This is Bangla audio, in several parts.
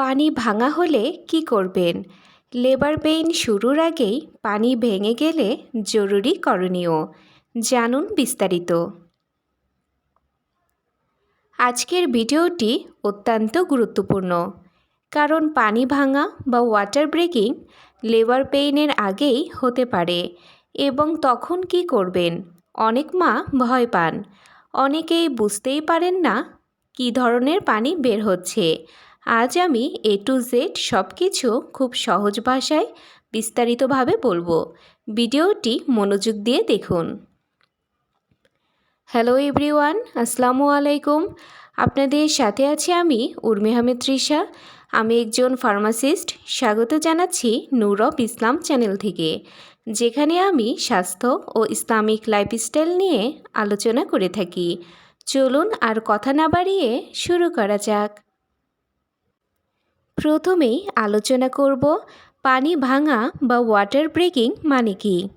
পানি ভাঙা হলে কি করবেন? লেবার পেইন শুরুর আগেই পানি ভেঙে গেলে জরুরি করণীয়। জানুন বিস্তারিত। আজকের ভিডিওটি অত্যন্ত গুরুত্বপূর্ণ। কারণ পানি ভাঙা বা ওয়াটার ব্রেকিং লেবার পেইনের আগেই হতে পারে এবং তখন কি করবেন? অনেক মা ভয় পান। অনেকেই বুঝতেই পারেন না কী ধরনের পানি বের হচ্ছে। আজ আমি এ টু জেড সব কিছু খুব সহজ ভাষায় বিস্তারিতভাবে বলব। ভিডিওটি মনোযোগ দিয়ে দেখুন। হ্যালো এভরিওয়ান আসসালামু আলাইকুম। আপনাদের সাথে আছি আমি উর্মি আহমেদ তৃষা। আমি একজন ফার্মাসিস্ট। স্বাগত জানাচ্ছি নূর অফ ইসলাম চ্যানেল থেকে, যেখানে আমি স্বাস্থ্য ও ইসলামিক লাইফস্টাইল নিয়ে আলোচনা করে থাকি। চলুন আর কথা না বাড়িয়ে শুরু করা যাক। প্রথমেই আলোচনা করব পানি ভাঙা বা ওয়াটার ব্রেকিং মানে কি।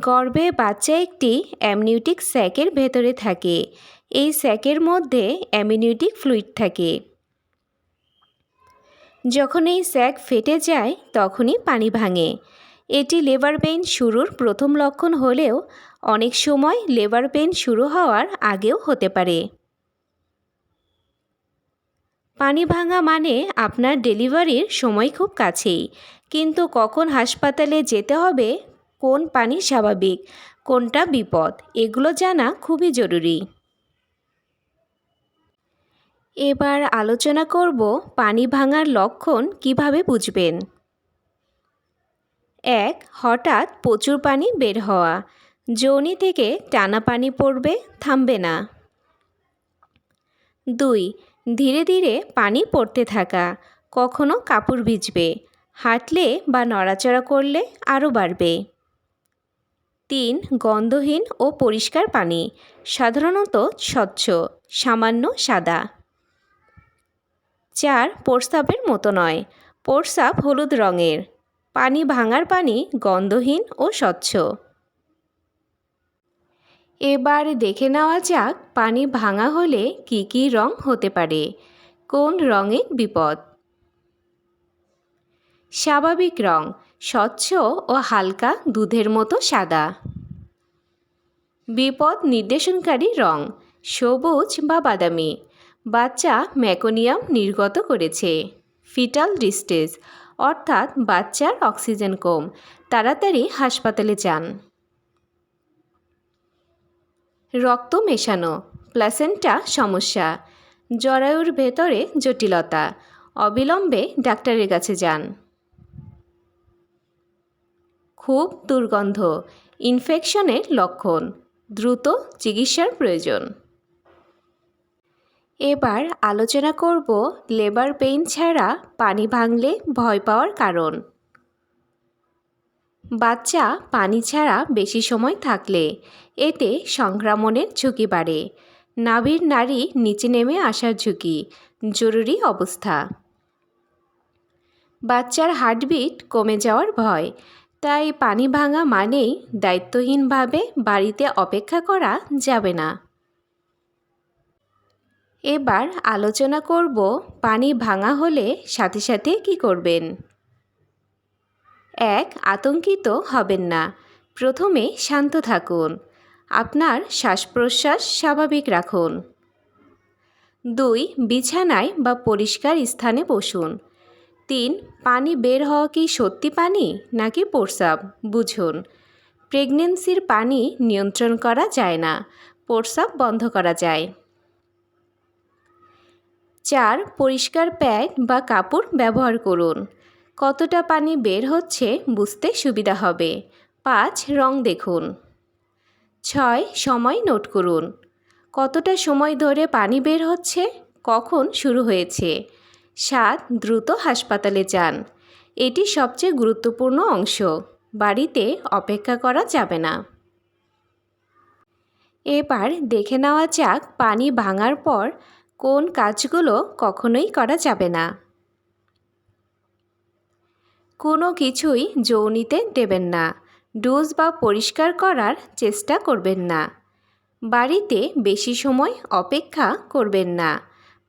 গর্ভে বাচ্চা একটি অ্যামনিউটিক স্যাকের ভেতরে থাকে। এই স্যাকের মধ্যে অ্যামিনিউটিক ফ্লুইড থাকে। যখন এই স্যাক ফেটে যায়, তখনই পানি ভাঙে। এটি লেবার পেইন শুরুর প্রথম লক্ষণ হলেও অনেক সময় লেবার পেইন শুরু হওয়ার আগেও হতে পারে। পানি ভাঙা মানে আপনার ডেলিভারির সময় খুব কাছেই। কিন্তু কখন হাসপাতালে যেতে হবে? কোন পানি স্বাভাবিক? কোনটা বিপদ? এগুলো জানা খুবই জরুরি। এবার আলোচনা করব পানি ভাঙার লক্ষণ কীভাবে বুঝবেন? এক, হঠাৎ প্রচুর পানি বের হওয়া। যৌনি থেকে টানা পানি পড়বে, থামবে না। দুই ধীরে ধীরে পানি পড়তে থাকা, কখনো কাপড় ভিজবে, হাঁটলে বা নড়াচড়া করলে আরও বাড়বে। তিন, গন্ধহীন ও পরিষ্কার পানি, সাধারণত স্বচ্ছ, সামান্য সাদা। চার, প্রস্রাবের মতো নয়, প্রস্রাব হলুদ রঙের। পানি ভাঙার পানি গন্ধহীন ও স্বচ্ছ। এবার দেখে নেওয়া যাক পানি ভাঙা হলে কি কি রং হতে পারে। কোন রঙে বিপদ? স্বাভাবিক রং, স্বচ্ছ ও হালকা দুধের মতো সাদা। বিপদ নির্দেশনকারী রং, সবুজ বা বাদামি। বাচ্চা ম্যাকোনিয়াম নির্গত করেছে। ফিটাল ডিস্টেজ, অর্থাৎ বাচ্চার অক্সিজেন কম। তাড়াতাড়ি হাসপাতালে যান। রক্ত মেশানো, প্লাসেন্টা সমস্যা, জরায়ুর ভেতরে জটিলতা, অবিলম্বে ডাক্তারের কাছে যান। খুব দুর্গন্ধ, ইনফেকশনের লক্ষণ, দ্রুত চিকিৎসার প্রয়োজন। এবার আলোচনা করব লেবার পেইন ছাড়া পানি ভাঙলে ভয় পাওয়ার কারণ। বাচ্চা পানি ছাড়া বেশি সময় থাকলে। এতে সংক্রমণের ঝুঁকি বাড়ে। নাভির নারী নিচে নেমে আসার ঝুঁকি। জরুরি অবস্থা। বাচ্চার হার্টবিট কমে যাওয়ার ভয়। তাই পানি ভাঙা মানেই দায়িত্বহীনভাবে বাড়িতে অপেক্ষা করা যাবে না। এবার আলোচনা করব পানি ভাঙা হলে সাথে সাথে কি করবেন। এক, আতঙ্কিত হবেন না। প্রথমে শান্ত থাকুন। আপনার শ্বাস প্রশ্বাস স্বাভাবিক রাখুন। দুই, বিছানায় বা পরিষ্কার স্থানে বসুন। তিন, পানি বের হওয়া কি সত্যি পানি নাকি প্রস্রাব? বুঝুন। প্রেগনেন্সির পানি নিয়ন্ত্রণ করা যায় না, প্রস্রাব বন্ধ করা যায়। চার, পরিষ্কার প্যাড বা কাপড় ব্যবহার করুন। কতটা পানি বের হচ্ছে বুঝতে সুবিধা হবে। পাঁচ, রং দেখুন। ছয়, সময় নোট করুন। কতটা সময় ধরে পানি বের হচ্ছে, কখন শুরু হয়েছে? সাত, দ্রুত হাসপাতালে যান। এটি সবচেয়ে গুরুত্বপূর্ণ অংশ। বাড়িতে অপেক্ষা করা যাবে না। এবার দেখে নেওয়া যাক পানি ভাঙার পর কোন কাজগুলো কখনোই করা যাবে না। কোনো কিছুই যৌনিতে দেবেন না। ডোজ বা পরিষ্কার করার চেষ্টা করবেন না। বাড়িতে বেশি সময় অপেক্ষা করবেন না।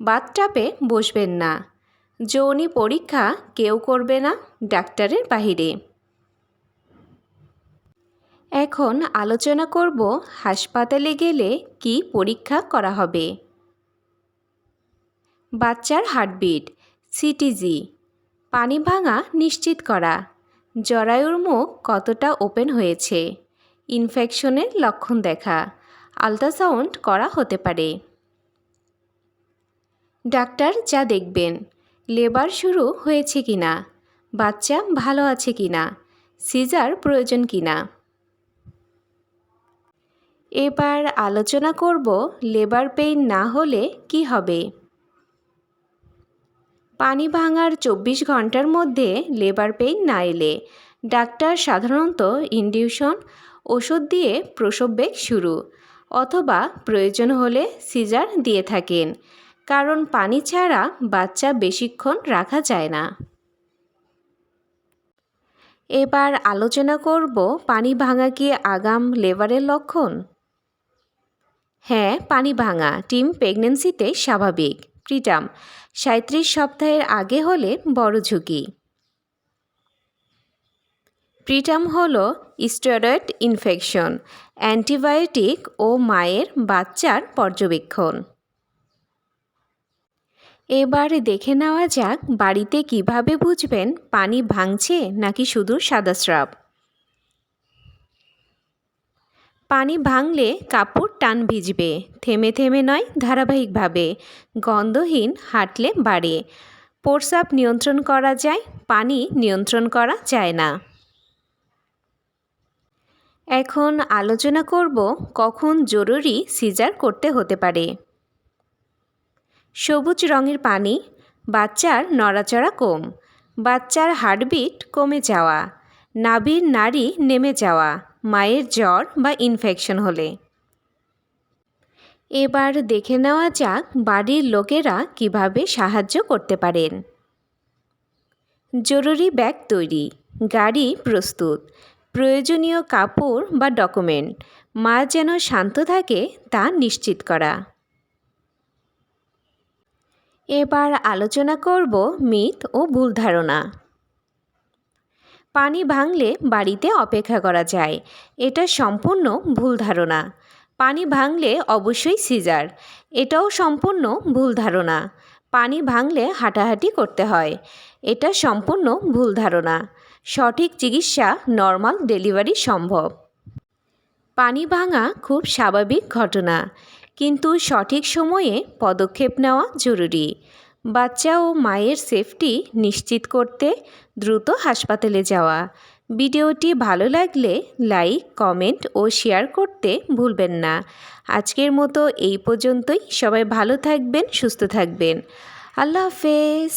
বাথটাপে বসবেন না। যৌনি পরীক্ষা কেউ করবে না ডাক্তারের বাহিরে। এখন আলোচনা করব হাসপাতালে গেলে কি পরীক্ষা করা হবে। বাচ্চার হার্টবিট, সিটিজি পানি ভাঙা নিশ্চিত করা। জরায়ুর মুখ কতটা ওপেন হয়েছে। ইনফেকশনের লক্ষণ দেখা। আলট্রাসাউন্ড করা হতে পারে। ডাক্তার যা দেখবেন। লেবার শুরু হয়েছে কি না বাচ্চা ভালো আছে কি না সিজার প্রয়োজন কি না এবার আলোচনা করব লেবার পেইন না হলে কি হবে? পানি ভাঙার চব্বিশ ঘণ্টার মধ্যে লেবার পেইন না এলে ডাক্তার সাধারণত ইনডিউশন, ওষুধ দিয়ে প্রসব বেগ শুরু অথবা প্রয়োজন হলে সিজার দিয়ে থাকেন, কারণ পানি ছাড়া বাচ্চা বেশিক্ষণ রাখা যায় না। এবার আলোচনা করব পানি ভাঙা কি আগাম লেবারের লক্ষণ? হ্যাঁ পানি ভাঙা, টিম প্রেগনেন্সিতে স্বাভাবিক, প্রিটাম। সাঁত্রিশ সপ্তাহের আগে হলে বড় ঝুঁকি। প্রিটাম হল স্টেরয়েড ইনফেকশন, অ্যান্টিবায়োটিক ও মায়ের বাচ্চার পর্যবেক্ষণ। এবার দেখে নেওয়া যাক বাড়িতে কীভাবে বুঝবেন পানি ভাঙছে নাকি শুধু সাদা স্রাব পানি ভাঙলে কাপড় টান ভিজবে। থেমে থেমে নয়, ধারাবাহিকভাবে। গন্ধহীন হাঁটলে বাড়ে। প্রস্রাব নিয়ন্ত্রণ করা যায়, পানি নিয়ন্ত্রণ করা যায় না। এখন আলোচনা করব কখন জরুরি সিজার করতে হতে পারে। সবুজ রঙের পানি, বাচ্চার নড়াচড়া কম। বাচ্চার হার্টবিট কমে যাওয়া। নাভির নাড়ি নেমে যাওয়া। মায়ের জ্বর বা ইনফেকশন হলে। এবার দেখে নেওয়া যাক বাড়ির লোকেরা কীভাবে সাহায্য করতে পারেন। জরুরি ব্যাগ তৈরি, গাড়ি প্রস্তুত, প্রয়োজনীয় কাপড় বা ডকুমেন্ট, মা যেন শান্ত থাকে তা নিশ্চিত করা। এবার আলোচনা করব মিথ ও ভুল ধারণা। পানি ভাঙলে বাড়িতে অপেক্ষা করা যায়। এটা সম্পূর্ণ ভুল ধারণা। পানি ভাঙলে অবশ্যই সিজার। এটাও সম্পূর্ণ ভুল ধারণা। পানি ভাঙলে হাঁটাহাঁটি করতে হয়। এটা সম্পূর্ণ ভুল ধারণা। সঠিক চিকিৎসা, নর্মাল ডেলিভারি সম্ভব। পানি ভাঙা খুব স্বাভাবিক ঘটনা। কিন্তু সঠিক সময়ে পদক্ষেপ নেওয়া জরুরি। বাচ্চা ও মায়ের সেফটি নিশ্চিত করতে দ্রুত হাসপাতালে যাওয়া। ভিডিওটি ভালো লাগলে লাইক কমেন্ট ও শেয়ার করতে ভুলবেন না। আজকের মতো এই পর্যন্তই। সবাই ভালো থাকবেন, সুস্থ থাকবেন। আল্লাহ হাফেজ।